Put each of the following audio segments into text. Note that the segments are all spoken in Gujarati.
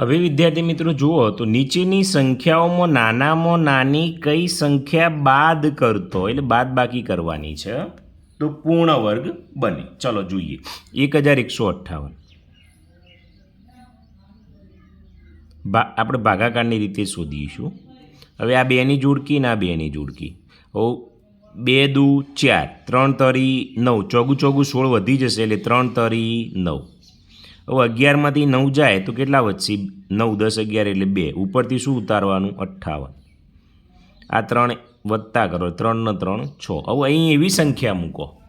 હવે વિદ્યાર્થી મિત્રો જુઓ, તો નીચેની સંખ્યાઓમાં નાનામાં નાની કઈ સંખ્યા બાદ કરતો, એટલે બાદ બાકી કરવાની છે, તો પૂર્ણ વર્ગ બને. ચલો જોઈએ. એક હજાર એકસો અઠ્ઠાવન. ભા, આપણે ભાગાકારની રીતે શોધીશું. હવે આ બેની જોડકી ને આ બેની જોડકી. ઓ, બે દુ ચાર, ત્રણ તરી નવ. ચોગું ચોગું સોળ વધી જશે એટલે ત્રણ તરી નવ. હવે અગિયારમાંથી નવ જાય તો કેટલા વધશે? નવ, દસ, અગિયાર એટલે બે. ઉપરથી શું ઉતારવાનું? અઠ્ઠાવન. આ ત્રણ વધતા કરો. ત્રણને ત્રણ, છ. હવે અહીં એવી સંખ્યા મૂકો.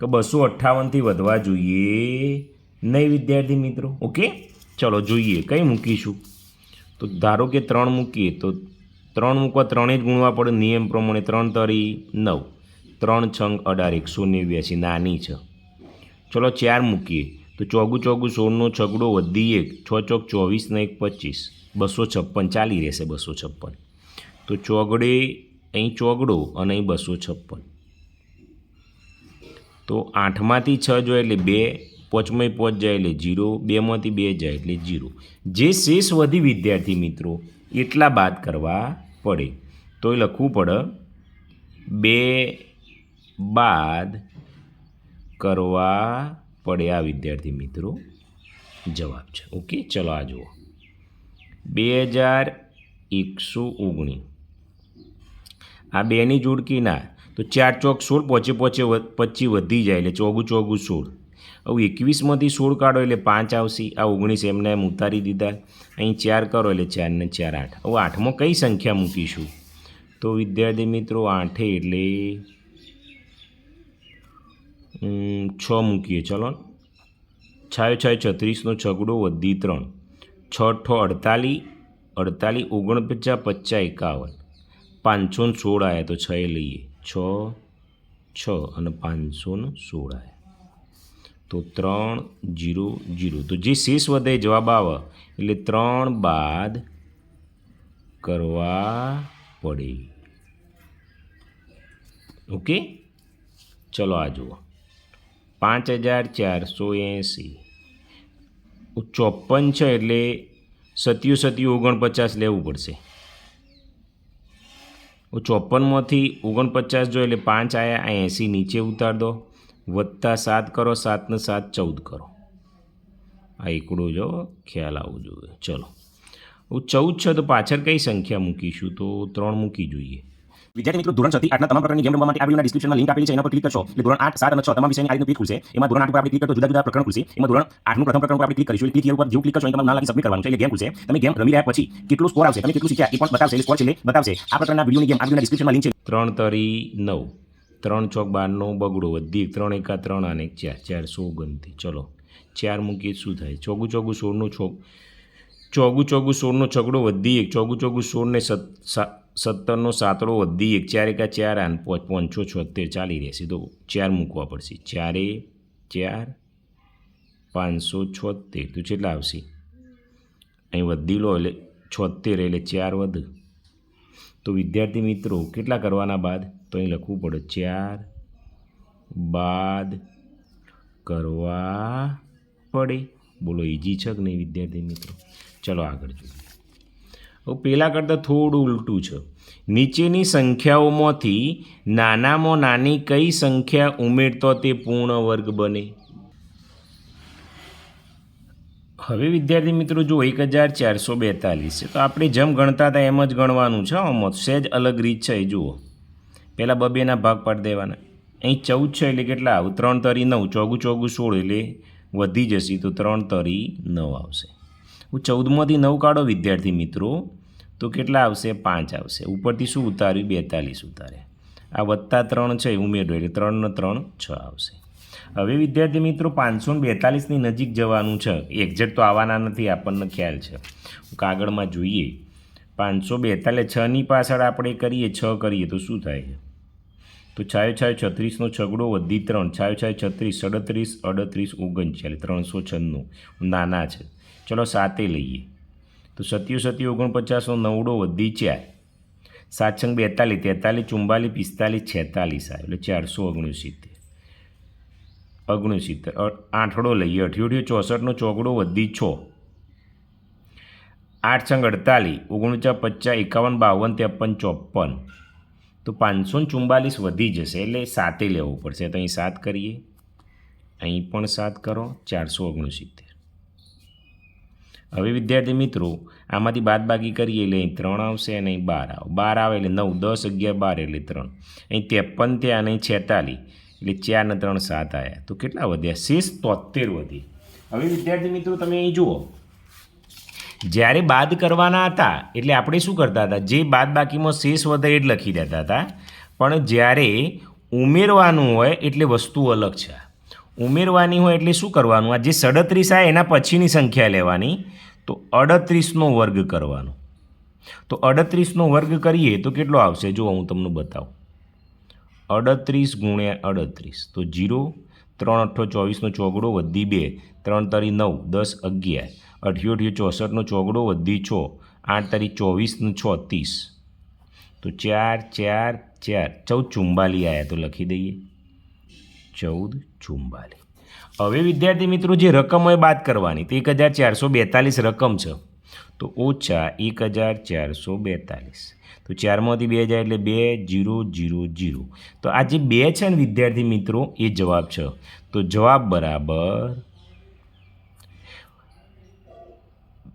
કે બસો અઠ્ઠાવનથી વધવા જોઈએ. નહીં, વિદ્યાર્થી મિત્રો? ઓકે? ચલો, જોઈએ. કઈ મૂકીશું? તો ધારો કે ત્રણ મૂકીએ, તો ત્રણ મૂકવા ત્રણે જ ગુણવા પડે. નિયમ પ્રમાણે ત્રણ તરી નવ. ત્રણ છંગ અઢાર એકસો નેવ્યાસી. નાની છે. ચલો, ચાર મૂકીએ. તો ચોગું ચોગું સોળનો છગડો વધી એક છ ચોક ચોવીસ ને એક પચીસ. બસો છપ્પન ચાલી રહેશે બસો છપ્પન. તો ચોગડે અહીં ચોગડો અને અહીં બસો છપ્પન. તો આઠમાંથી છ જોઈએ એટલે બે પોચમાં પોચ જાય એટલે જીરો, બેમાંથી બે જાય એટલે જીરો. જે શેષ વધી વિદ્યાર્થી મિત્રો, એટલા બાદ કરવા પડે. તો એ લખવું પડે, બે બાદ કરવા પડે આ વિદ્યાર્થી મિત્રો? જવાબ છે. ઓકે, ચલો આ જુઓ. બે હજાર એકસો ઓગણીસ. આ બેની જોડકી ના? તો ચાર ચોક સોળ પોચે પોચે પચી વધી જાય એટલે ચોગું ચોગું સોળ. હવે એકવીસમાંથી સોળ કાઢો એટલે પાંચ આવશે. આ ઓગણીસ એમને એમ ઉતારી દીધા. અહીં ચાર કરો એટલે ચાર ને ચાર આઠ. હવે આઠમાં કઈ સંખ્યા મૂકીશું? તો વિદ્યાર્થી મિત્રો, આઠે એટલે છ મૂકીએ, ચલો છાયો છાયો છત્રીસનો છગડો વધી ત્રણ. છ અઠ્ઠો અડતાલીસ અડતાલીસ ઓગણપચાસ પચાસ એકાવન. પાંચસો ને સોળ આવ્યા તો છ એ લઈએ. છ છ અને પાંચસો ને સોળ આવ્યા તો ત્રણ જીરો જીરો. તો જે શેષ વધે જવાબ આવે. એટલે ત્રણ બાદ કરવા પડે. ઓકે? ચલો આ જુઓ. પાંચ હજાર ચારસો એંસી. ચોપન છે એટલે સત્યુ સત્યુ ઓગણપચાસ લેવું પડશે. ચોપનમાંથી ઓગણપચાસ જો એટલે પાંચ આયા આ એંસી નીચે ઉતાર દો. વધતા સાત કરો, સાતને સાત ચૌદ કરો. આ એકડો જો ખ્યાલ આવવો જોઈએ. ચલો. ચૌદ છે તો પાછળ કઈ સંખ્યા મૂકીશું? તો ત્રણ મૂકી જોઈએ. વિદ્યાર્થી મિત્રો, ધોરણ છથી આટલા તમામ પ્રકારની ગેમ રમવા માટે આ વિડીયોના ડિસ્ક્રિપ્શનમાં લિંક આપેલી છે, એના પર ક્લિક કરશો. એટલે ધોરણ આઠ, સાત અને છ તમામ વિષયની આ રીતનું પેજ ખુલશે. એમાં ધોરણ આઠ પર આપણે ક્લિક કરતો જુદા જુદા પ્રકરણ ખુલશે. એમાં ધોરણ આઠનું પ્રથમ પ્રકરણ પર આપણે ક્લિક કરીશું. ક્લિક ઉપર જેવું ક્લિક કરશો, અહીં તમારું નામ લાગી સબમિટ કરવાનું છે. એટલે ગેમ ખુલશે. તમે ગેમ રમી રહ્યા પછી કેટલું સ્કોર આવશે? તમે કેટલું શીખ્યા? એ પણ બતાવશે, એટલે સ્કોર છે બતાવશે. આ પ્રકારના વિડીયોની ગેમ આ ડિસ્ક્રિપ્શનમાં લિંક છે. ત્રણ તરી નવ. ત્રણ ચોક બારનો બગડો વધી. ત્રણ એકા ત્રણ અને ચાર. ચાર ચારસો ઓગણથી ચલો. ચાર મૂકીએ શું થાય? ચોગું ચોગું સોળનો છોક ચોગું ચોગું સોળનો છગડો વધી. એક ચોગું ચોગું સોળને સત સત્તરનો સાતડો વધી એક, ચાર એકા ચાર, આન પાંચ પાંચસો છોતેર ચાલી રહેશે તો ચાર મૂકવા પડશે. ચારે, ચાર, પાંચસો છોતેર. તો કેટલા આવશે? અહીં વધી લો એટલે છોતેર એટલે ચાર વધ. તો વિદ્યાર્થી મિત્રો, કેટલા કરવાના બાદ? તો અહીં લખવું પડે. ચાર બાદ કરવા પડે. બોલો ઇઝી છે કે નહીં વિદ્યાર્થી મિત્રો? ચલો આગળ જોઈએ. પહેલાં કરતાં થોડું ઉલટું છે. નીચેની સંખ્યાઓમાંથી નાનામાં નાની કઈ સંખ્યા ઉમેરતો તે પૂર્ણ વર્ગ બને? હવે વિદ્યાર્થી મિત્રો જો એક હજાર ચારસો બેતાલીસ છે, તો આપણે જેમ ગણતા હતા એમ જ ગણવાનું છે, આમાં સહેજ અલગ રીત છે, એ જુઓ. પહેલાં બબેના ભાગ પાડી દેવાના. અહીં ચૌદ છે એટલે કેટલા આવું? ત્રણ તરી નવ. ચોગું ચોગું સોળ એટલે વધી જશે, તો ત્રણ તરી નવ આવશે. હું ચૌદમાંથી નવ કાઢો, વિદ્યાર્થી મિત્રો. તો કેટલા આવશે? પાંચ આવશે. ઉપરથી શું ઉતાર્યું? બેતાલીસ ઉતારે આ વત્તા ત્રણ છે ઉમેરો એટલે ત્રણ ત્રણ, છ આવશે. હવે વિદ્યાર્થી મિત્રો, પાંચસો બેતાલીસની નજીક જવાનું છે. એક્ઝેક્ટ તો આવવાના નથી, આપણને ખ્યાલ છે. કાગળમાં જોઈએ. પાંચસો બેતાલીસ છની પાછળ આપણે કરીએ, છ કરીએ, તો શું થાય છે? તો છાયો છાયો છત્રીસનો છગડો વધી ત્રણ. છાયો છાયો છત્રીસ સડત્રીસ અડત્રીસ, ઓગણચાલીસ ત્રણસો છન્નું. નાના છે. ચલો સાતે લઈએ. તો સત્યુ સત્યુ ઓગણપચાસનો નવડો વધી ચાર સાત છંગ બેતાલીસ, તેતાલીસ ચુમ્બાલીસ પિસ્તાલીસ, છેતાલીસ આવે. એટલે ચારસો ઓગણસિત્તેર. ઓગણસિત્તેર. આઠડો લઈએ. અઠ્યોઠ્યો, ચોસઠનો ચોગડો વધી છ. આઠ સંગ અડતાલીસ ઓગણચાસ પચાસ, એકાવન, બાવન, ત્રેપન, ચોપન. તો પાંચસો ચુમ્બાલીસ વધી જશે. એટલે સાતે લેવું પડશે. તો અહીં સાત કરીએ. અહીં પણ સાત કરો. ચારસો ઓગણસિત્તેર. હવે વિદ્યાર્થી મિત્રો, આમાંથી બાદબાકી કરીએ એટલે અહીં ત્રણ આવશે અને અહીં બાર આવે બાર આવે એટલે નવ, દસ, અગિયાર, બાર એટલે ત્રણ. અહીં ત્રેપન ત્યાં અને છેતાલીસ એટલે ચાર ને ત્રણ સાત આવ્યા તો કેટલા વધ્યા? શેષ તોતેર વધી હવે વિદ્યાર્થી મિત્રો, તમે અહીં જુઓ. જ્યારે બાદ કરવાના હતા, એટલે આપણે શું કરતા હતા? જે બાદબાકીમાં શેષ વધે એ જ લખી દેતા હતા. પણ જ્યારે ઉમેરવાનું હોય, એટલે વસ્તુ અલગ છે. ઉમેરવાની હોય એટલે શું કરવાનું? આ જે સડત્રીસ આવે એના પછીની સંખ્યા લેવાની. તો અડત્રીસનો વર્ગ કરવાનો. તો અડત્રીસનો વર્ગ કરીએ તો કેટલો આવશે? જો હું તમને બતાવું. અડત્રીસ ગુણ્યા અડત્રીસ. તો જીરો, ત્રણ અઠ્ઠો ચોવીસનો ચોગડો વધી બે. ત્રણ તરી નવ, દસ અગિયાર. અઠ્યો અઠ્યો ચોસઠનો ચોગડો વધી છ. આઠ તરી ચોવીસનો છ, ત્રીસ. તો ચાર ચાર ચાર. ચૌદ ચુંબાલી આવ્યા તો લખી દઈએ. ચૌદ ચુંબાલી હવે વિદ્યાર્થી મિત્રો જે રકમ હોય બાદ કરવાની. તો એક હજાર ચારસો બેતાલીસ રકમ છે. તો ઓછા એક હજાર ચારસો બેતાલીસ. તો ચારમાંથી બે હજાર એટલે બે જીરો જીરો જીરો. તો આ જે બે છે ને વિદ્યાર્થી મિત્રો, એ જવાબ છે. તો જવાબ બરાબર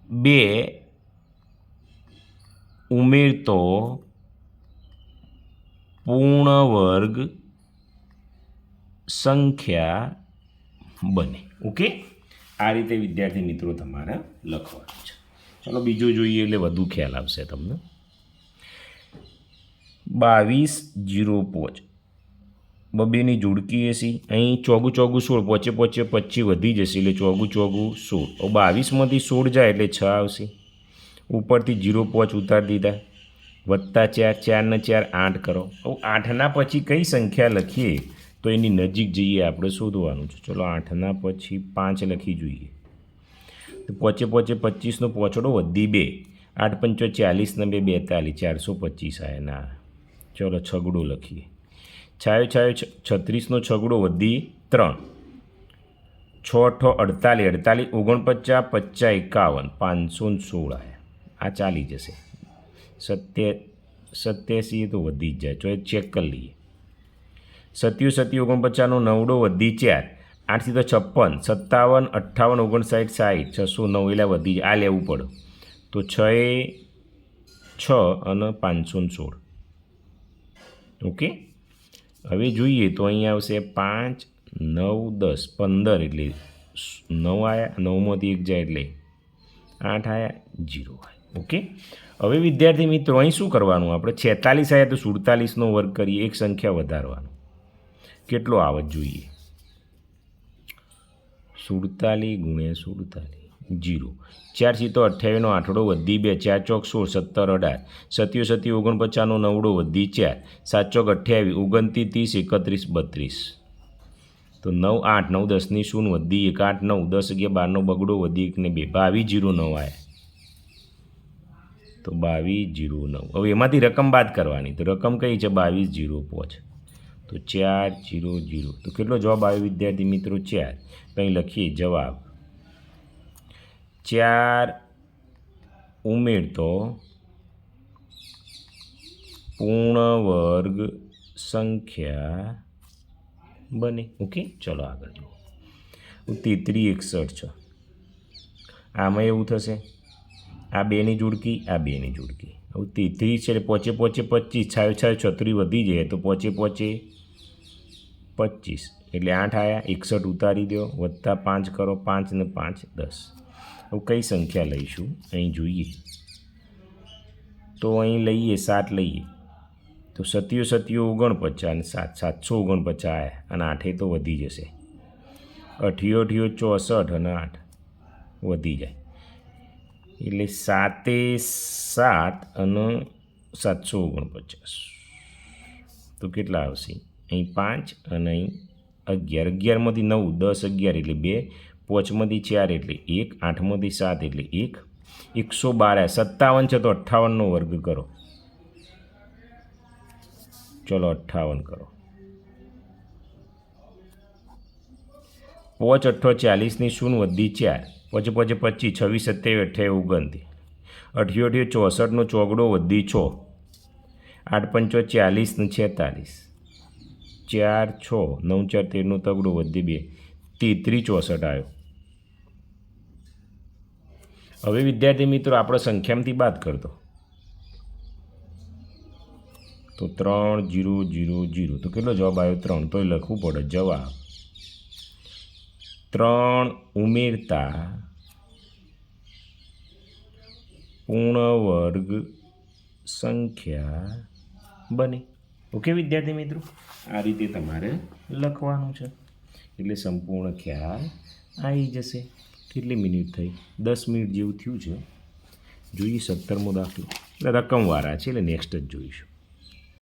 બે ઉમેરતો પૂર્ણ વર્ગ સંખ્યા બને. ઓકે આ રીતે વિદ્યાર્થી મિત્રો તમારે લખવાનું છે. ચલો બીજું જોઈએ એટલે વધુ ખ્યાલ આવશે તમને. બાવીસ, જીરો, પોચ. બબેની જોડકી હશે. અહીં ચોગું ચોગું, સોળ. પોચે પોચે, પચી વધી જશે એટલે ચોગું ચોગું, સોળ. બાવીસમાંથી સોળ જાય એટલે છ આવશે. ઉપરથી જીરો, પોચ ઉતારી દીધા. વત્તા ચાર, ચારને ચાર, આઠ કરો. હવે આઠના પછી કઈ સંખ્યા લખીએ? તો એની નજીક જઈએ, આપણે શોધવાનું છે. ચલો આઠના પછી પાંચ લખી જોઈએ. તો પોચે પોચે પચીસનો પોચડો વધી બે. આઠ પંચો ચાલીસ ને બે બેતાલીસ, ચારસો પચીસ આ ના. ચલો છગડો લખીએ. છાયો છાયો છત્રીસનો છગડો વધી ત્રણ. છ અઠો અડતાલીસ અડતાલીસ, ઓગણપચાસ, પચાસ, એકાવન, પાંચસો ને સોળ આ ચાલી જશે. સત્ય, સત્યાસી તો વધી જ જાય. ચો ચેક કરી લઈએ. સત્યુ સત્યુ ઓગણપચાસનો નવડો વધી ચાર. આઠથી તો છપ્પન, સત્તાવન, અઠ્ઠાવન, ઓગણસાઠ, સાઠ, છસો નવ એટલે વધી આ લેવું પડે. તો છ એ છ અને પાંચસો સોળ. ઓકે? હવે જોઈએ તો અહીં આવશે પાંચ, નવ, દસ, પંદર એટલે નવ આવ્યા નવમાંથી એક જાય એટલે આઠ આવ્યા જીરો આવ્યા ઓકે? હવે વિદ્યાર્થી મિત્રો, અહીં શું કરવાનું? આપણે છેતાલીસ આવ્યા તો સુડતાલીસનો વર્ગ કરીએ, એક સંખ્યા વધારવાનું. કેટલો આવે જોઈએ? સુડતાલીસ ગુણ્યા સુડતાલીસ, જીરો. ચાર સીતો અઠ્યાવીસનો આઠડો વધી બે, ચાર ચોક સોળ, સત્તર, અઢાર. સત્યો સત્યો ઓગણપચાસનો નવડો વધી ચાર. સાત ચોક અઠ્યાવીસ, ઓગણત્રીસ, ત્રીસ, એકત્રીસ, બત્રીસ. તો નવ, આઠ, નવ, દસની શૂન વધી એક, આઠ, નવ, દસ અગિયાર, બારનો બગડો વધી એકને બે. બાવીસ, જીરો, નવ આવ્યા તો બાવીસ, જીરો, નવ. હવે એમાંથી રકમ બાદ કરવાની. તો રકમ કઈ છે? બાવીસ, જીરો, પાંચ. તો ચાર જીરો જીરો. તો કેટલો જવાબ આવ્યો વિદ્યાર્થી મિત્રો? ચાર. તો અહીં લખીએ જવાબ. ચાર ઉમેરતો પૂર્ણ વર્ગ સંખ્યા બને. ઓકે, ચલો આગળ જુઓ. તેત્રી એકસઠ છે. આમાં એવું થશે? આ બેની જોડકી, આ બેની જોડકી. હવે તેત્રીસ છે પોચે પોચે પચીસ. છાયો છાયો છત્રી વધી જાય તો પોચે પોચે પચીસ. એટલે આઠ આવ્યા એકસઠ ઉતારી દો, વત્તા પાંચ કરો, પાંચ ને પાંચ, દસ. હવે કઈ સંખ્યા લઈશું? અહીં જોઈએ. તો અહીં લઈએ, સાત લઈએ. તો સત્યો સત્યો ઓગણપચાસ અને સાત, સાતસો ઓગણપચાસ આવ્યા અને આઠે તો વધી જશે. અઠિયો અઠિયો ચોસઠ અને આઠ વધી જાય. એટલે સાતે સાત અને સાતસો ઓગણપચાસ. તો કેટલા આવશે? અહીં પાંચ અને અહીં અગિયાર. અગિયારમાંથી નવ, દસ, અગિયાર એટલે બે. પોચમાંથી ચાર એટલે એક. આઠમાંથી સાત એટલે એક. એકસો બાર સત્તાવન છે તો અઠ્ઠાવનનો વર્ગ કરો. ચલો અઠ્ઠાવન કરો. પોચ, અઠ્ઠો, ચાલીસની શૂન વધી ચાર. પછી પછી પચીસ, છવ્વીસ, સત્યાવીસ, અઠ્યાવીસ ઓગણતી અઠ્યો અઠ્યો ચોસઠનો ચોગડો વધી છ. આઠ, પંચો ચાલીસ ને છેતાલીસ. ચાર છ, નવ ચાર તેરનું તગડો વધી બે. તેત્રી ચોસઠ આવ્યો હવે વિદ્યાર્થી મિત્રો, આપણે સંખ્યામાંથી બાદ કરતો. તો ત્રણ જીરો જીરો જીરો. તો કેટલો જવાબ આવ્યો ત્રણ. તોય લખવું પડે. જવાબ. ત્રણ ઉમેરતા પૂર્ણ વર્ગ સંખ્યા બને. ઓકે વિદ્યાર્થી મિત્રો? આ રીતે તમારે લખવાનું છે. એટલે સંપૂર્ણ ખ્યાલ આવી જશે. કેટલી મિનિટ થઈ? દસ મિનિટ જેવું થયું છે. જોઈએ સત્તરમો દાખલો. એટલે રકમવાળા છે એટલે નેક્સ્ટ જ જોઈશું.